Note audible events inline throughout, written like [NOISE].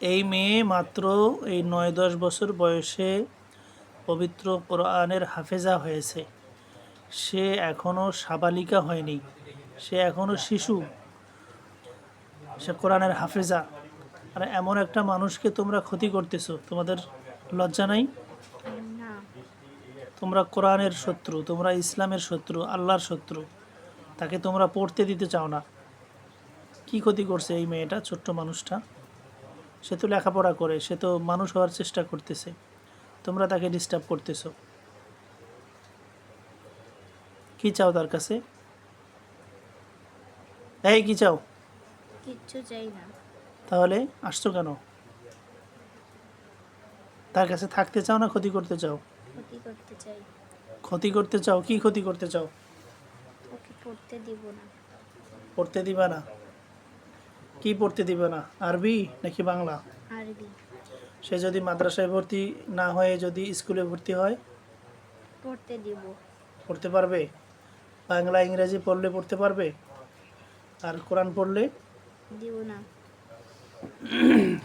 এই মেয়ে মাত্র এই নয় দশ বছর বয়সে পবিত্র কোরআনের হাফেজা হয়েছে। সে এখনও সাবালিকা হয়নি। সে এখনও শিশু। সে কোরআনের হাফেজা। আর এমন একটা মানুষকে তোমরা ক্ষতি করতেছো তোমাদের লজ্জা নাই? তোমরা কোরআনের শত্রু তোমরা ইসলামের শত্রু আল্লাহর শত্রু। তাকে তোমরা পড়তে দিতে চাও না। কি ক্ষতি করছে এই মেয়েটা ছোট্ট মানুষটা? সে তো লেখাপড়া করে সে তো মানুষ হওয়ার চেষ্টা করতেছে। তোমরা তাকে ডিস্টার্ব করতেছো। কি চাও তার কাছে? এই কি চাও? কিচ্ছু চাই না। তাহলে আসছো কেন? তার কাছে থাকতে চাও না ক্ষতি করতে চাও? ক্ষতি করতে চাই। ক্ষতি করতে চাও? কি ক্ষতি করতে চাও? ওকে পড়তে দিব না। পড়তে দিবা না? কি পড়তে দিবে না? আরবি নাকি বাংলা? আরবি। সে যদি মাদ্রাসায় ভর্তি না হয়ে যদি স্কুলে ভর্তি হয়? পড়তে দিব। পড়তে পারবে? বাংলা ইংরেজি পড়লে পড়তে পারবে? আর কোরআন পড়লে? দিব না।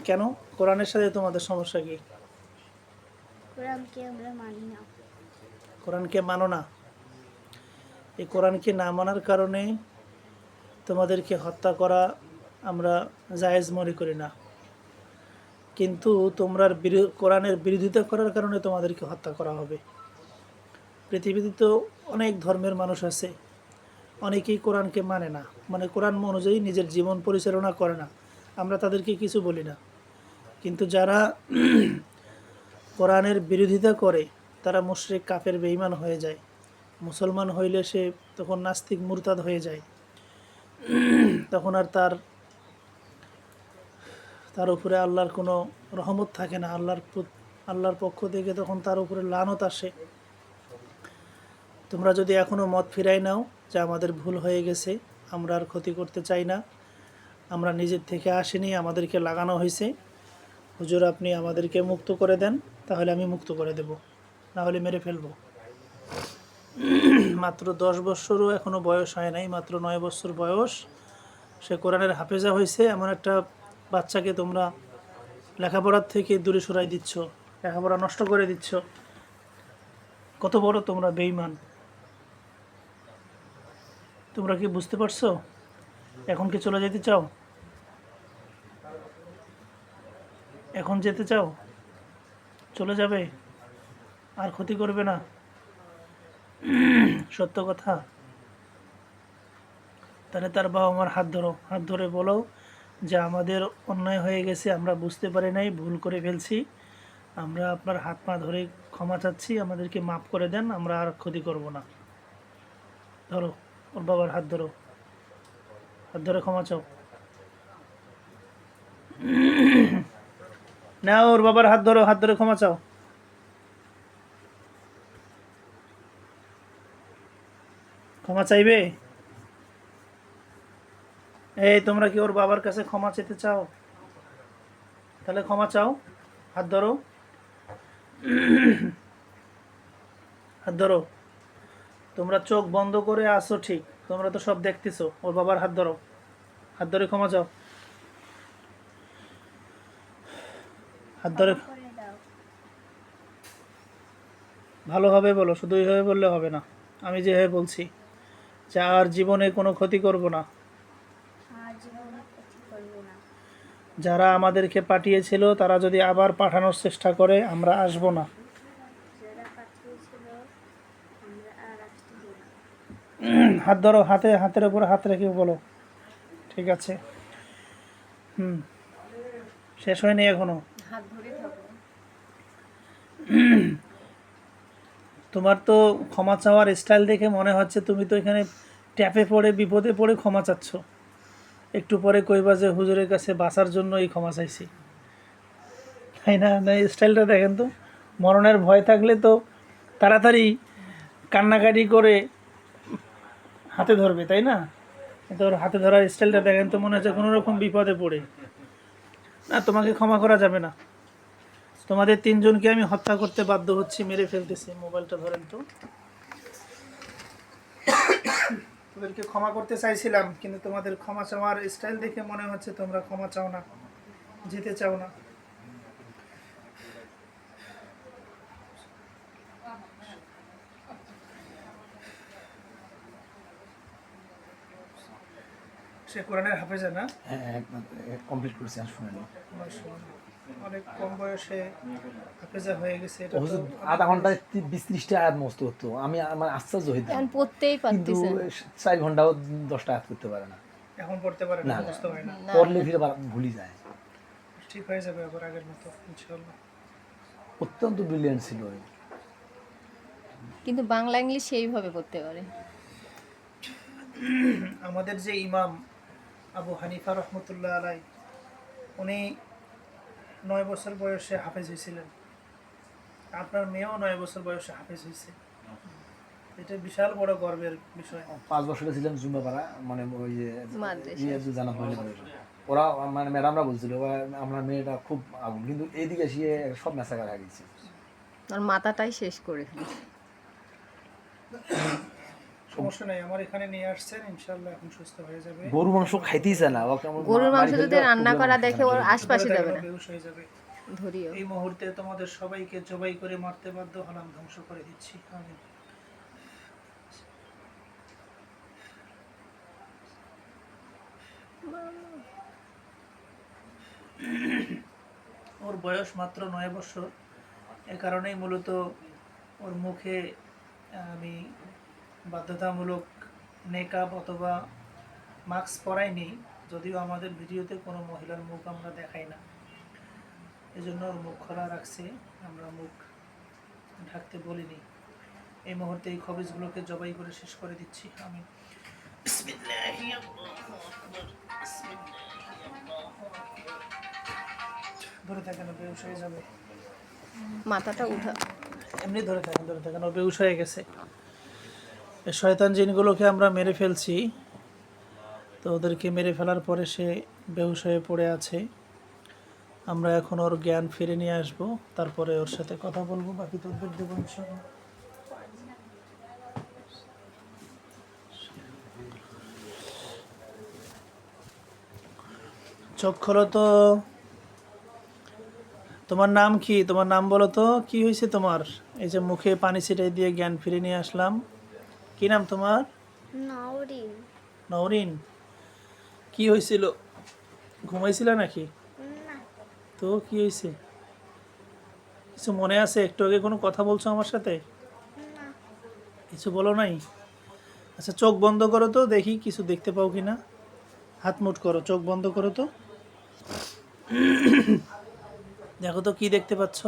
কেন? কোরআনের সাথে তোমাদের সমস্যা কি? কোরআনকে আমরা মানি না। কোরআনকে মানো না। এই কোরআনকে না মানার কারণে তোমাদেরকে হত্যা করা আমরা জায়েজ মনে করি না। কিন্তু তোমরা কোরআনের বিরোধিতা করার কারণে তোমাদেরকে হত্যা করা হবে। পৃথিবীতে তো অনেক ধর্মের মানুষ আছে, অনেকেই কোরআনকে মানে না। মানে কোরআন অনুযায়ী নিজের জীবন পরিচালনা করে না। আমরা তাদেরকে কিছু বলি না। কিন্তু যারা [CLEARS THROAT] কোরআনের বিরোধিতা করে, তারা মুশরিক, কাফের, বেঈমান হয়ে যায়। মুসলমান হইলে সে তখন নাস্তিক, মুরতাদ হয়ে যায়। [CLEARS THROAT] তখন আর তার তার উপরে আল্লাহর কোনো রহমত থাকে না। আল্লাহর আল্লাহর পক্ষ থেকে তখন তার উপরে লানত আসে। তোমরা যদি এখনও মত ফিরাই নাও, যে আমাদের ভুল হয়ে গেছে, আমরা আর ক্ষতি করতে চাই না। আমরা নিজের থেকে আসিনি, আমাদেরকে লাগানো হয়েছে। হুজুর, আপনি আমাদেরকে মুক্ত করে দেন, তাহলে আমি মুক্ত করে দেব। না হলে মেরে ফেলব। [CLEARS THROAT] মাত্র দশ বছরও এখনও বয়স হয় নাই, মাত্র নয় বছর বয়স। সে কোরআনের হাফেজা হয়েছে, এমন একটা বাচ্চাকে তোমরা লেখাপড়ার থেকে দূরে সরাই দিচ্ছ, লেখাপড়া নষ্ট করে দিচ্ছ। কত বড় তোমরা বেইমান তোমরা কি বুঝতে পারছ? এখন কি চলে যেতে চাও? এখন যেতে চাও? চলে যাবে? আর ক্ষতি করবে না। [CLEARS THROAT] সত্য কথা। তাহলে তার বাবা মার হাত ধরো। হাত ধরে বলো যে আমাদের অন্যায় হয়ে গেছে, আমরা বুঝতে পারি নাই, ভুল করে ফেলছি। আমরা আপনার হাত পা ধরে ক্ষমা চাচ্ছি, আমাদেরকে মাফ করে দেন, আমরা আর ক্ষতি করব না। ধরো, ওর বাবার হাত ধরো। হাত ধরে ক্ষমা চাও। না ওর বাবার হাত ধরো, হাত ধরে ক্ষমা চাও। ক্ষমা চাইবে? এই তোমরা কি ওর বাবার কাছে ক্ষমা চেতে চাও? তাহলে ক্ষমা চাও। হাত ধরো। হাত ধরো। তোমরা চোখ বন্ধ করে আসো ঠিক। তোমরা তো সব দেখতেছো। ওর বাবার হাত ধরো। হাত ধরে ক্ষমা চাও। হাত ধরে ভালোভাবে বলো। শুধু এইভাবে বললে হবে না। আমি যেভাবে বলছি যে আর জীবনে কোনো ক্ষতি করব না আর জীবনে ক্ষতি করব না যারা আমাদেরকে পাঠিয়েছিল তারা যদি আবার পাঠানোর চেষ্টা করে আমরা আসব না। [CLEARS THROAT] হাত ধরো হাতে হাতের উপরে হাত রেখে বলো। ঠিক আছে। হুম। শেষ হয়নি এখনও। [CLEARS THROAT] তোমার তো ক্ষমা চাওয়ার স্টাইল দেখে মনে হচ্ছে তুমি তো এখানে ট্যাপে পড়ে বিপদে পড়ে ক্ষমা চাচ্ছ। একটু পরে কইবা যে হুজুরের কাছে বাঁচার জন্য এই ক্ষমা চাইছি। তাই না? স্টাইলটা দেখেন তো। মরণের ভয় থাকলে তো তাড়াতাড়ি কান্নাকাটি করে হাতে ধরবে, তাই না? কিন্তু ওর হাতে ধরার স্টাইলটা দেখেন তো, মনে হচ্ছে কোনো রকম বিপদে পড়ে। না, তোমাকে ক্ষমা করা যাবে না। তোমাদের তিনজনকে আমি হত্যা করতে বাধ্য হচ্ছি, মেরে ফেলতেছি। মোবাইলটা ধরেন তো। তোদেরকে ক্ষমা করতে চাইছিলাম কিন্তু তোমাদের ক্ষমা চাওয়ার স্টাইল দেখে মনে হচ্ছে তোমরা ক্ষমা চাও না যেতে চাও না। সে কোরআনের হাফেজা না? হ্যাঁ কমপ্লিট করেছি আর শুনেনি মাশাআল্লাহ। অনেক কম বয়সে হাফেজা হয়ে গেছে এটা ও তো হুজুর আধা ঘন্টায় বিশ ত্রিশটা আয়াত মস্ত হতো আমি আমার আশ্চর্য হইতাম এখন পড়তেই কিন্তু চার ঘন্টাও দশটা আয়াত করতে পারে না। এখন পড়তে পারে না না, না। মুখস্থ হয় না। না। পড়লে ফিরে ভুলি যায়। ঠিক হয়ে যাবে আবার আগের মতো ইনশাআল্লাহ। অত্যন্ত ব্রিলিয়েন্ট ছিল কিন্তু বাংলা ইংলিশ সেইভাবে পড়তে পারে। আমাদের যে ইমাম আবু হানিফা রহমতুল্লাহ আলাই উনি নয় বছর বয়সে হাফেজ হয়েছিলেন। আপনার মেয়েও নয় বছর বয়সে হাফেজ হয়েছে। এটা বিশাল বড় গর্বের বিষয়। পাঁচ বছরে ছিলাম জুম্বা পাড়া মানে ওই। ইয়ে মহিলা মাদ্রাসা। ওরা মানে ম্যাডামরা বলছিল আমার মেয়েটা খুব আগুন কিন্তু এইদিকে এসে সব মেসাকার গেছে। আর মাথাটাই শেষ করে ফেলেছে। [COUGHS] সমস্যা নাই আমার এখানে নিয়ে আসছেন ইনশাল্লাহ এখন সুস্থ হয়ে যাবে। গরু মাংস খাইতেই চায় না গরুর মাংস যদি রান্না করা দেখে ওর আশপাশে যাবে না। বেহুশ হয়ে যাবে। ধরিও এই মুহূর্তে তোমাদের সবাইকে জবাই করে মারতে বাধ্য হলাম ধ্বংস করে দিচ্ছি। ওর বয়স মাত্র নয় বছর এ কারণেই মূলত ওর মুখে আমি বাধ্যতামূলক নেকাব অথবা মাস্ক পরাইনি যদিও আমাদের ভিডিওতে কোনো মহিলার মুখ আমরা দেখাই না। এজন্য ওর মুখ খোলা রাখছে আমরা মুখ ঢাকতে বলিনি। এই মুহূর্তে এই খবিজগুলোকে জবাই করে শেষ করে দিচ্ছি আমি। ধরে থাকেন ও বেহুশ হয়ে যাবে। মাথাটা উঠা। এমনি ধরে থাকেন ধরে থাকেন ও বেহুশ হয়ে গেছে। শয়তান জিনগুলোকে আমরা মেরে ফেলছি। তো ওদেরকে মেরে ফেলার পরে সে বেহুশ হয়ে পড়ে আছে। আমরা এখন ওর জ্ঞান ফিরে নিয়ে আসব। তারপরে ওর সাথে কথা বলব। বাকি তোদের দেবো। চোখ তোমার নাম কি? তোমার নাম বলো তো। কি হয়েছে তোমার? এই যে মুখে পানি ছিটাই দিয়ে জ্ঞান ফিরে নিয়ে আসলাম। কি নাম তোমার? নাউরিন নওরিন। কি হয়েছিল ঘুমাইছিল নাকি? না। তো কি হয়েছে কিছু মনে আছে? একটু আগে কোনো কথা বলছো আমার সাথে? না। কিছু বলো নাই? আচ্ছা চোখ বন্ধ করো তো দেখি কিছু দেখতে পাও কি না হাত মুট করো চোখ বন্ধ করো তো। দেখো তো কি দেখতে পাচ্ছ?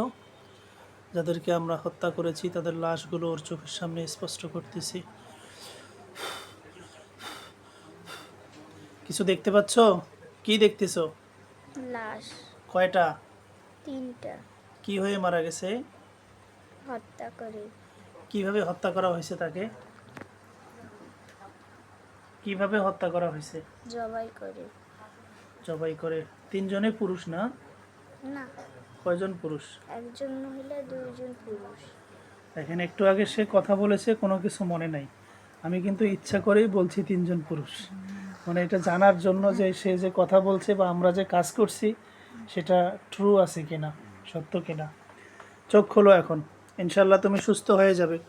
যাদেরকে আমরা হত্যা করেছি তাদের লাশগুলো ওর চোখের সামনে স্পষ্ট করতেছি। কিছু দেখতে পাচ্ছ? কি দেখতেছো? লাশ। কয়টা? তিনটা। কি হয়ে মারা গেছে? হত্যা করে। কীভাবে হত্যা করা হয়েছে তাকে? কীভাবে হত্যা করা হয়েছে? জবাই করে। জবাই করে। তিনজনে পুরুষ না? না। কয়জন পুরুষ? একজন মহিলা দুইজন পুরুষ। দেখেন একটু আগে সে কথা বলেছে কোনো কিছু মনে নাই। আমি কিন্তু ইচ্ছা করেই বলছি তিনজন পুরুষ। মানে এটা জানার জন্য যে সে যে কথা বলছে বা আমরা যে কাজ করছি, সেটা ট্রু আছে কিনা, সত্য কিনা। চোখ খোলো এখন। ইনশাল্লাহ তুমি সুস্থ হয়ে যাবে।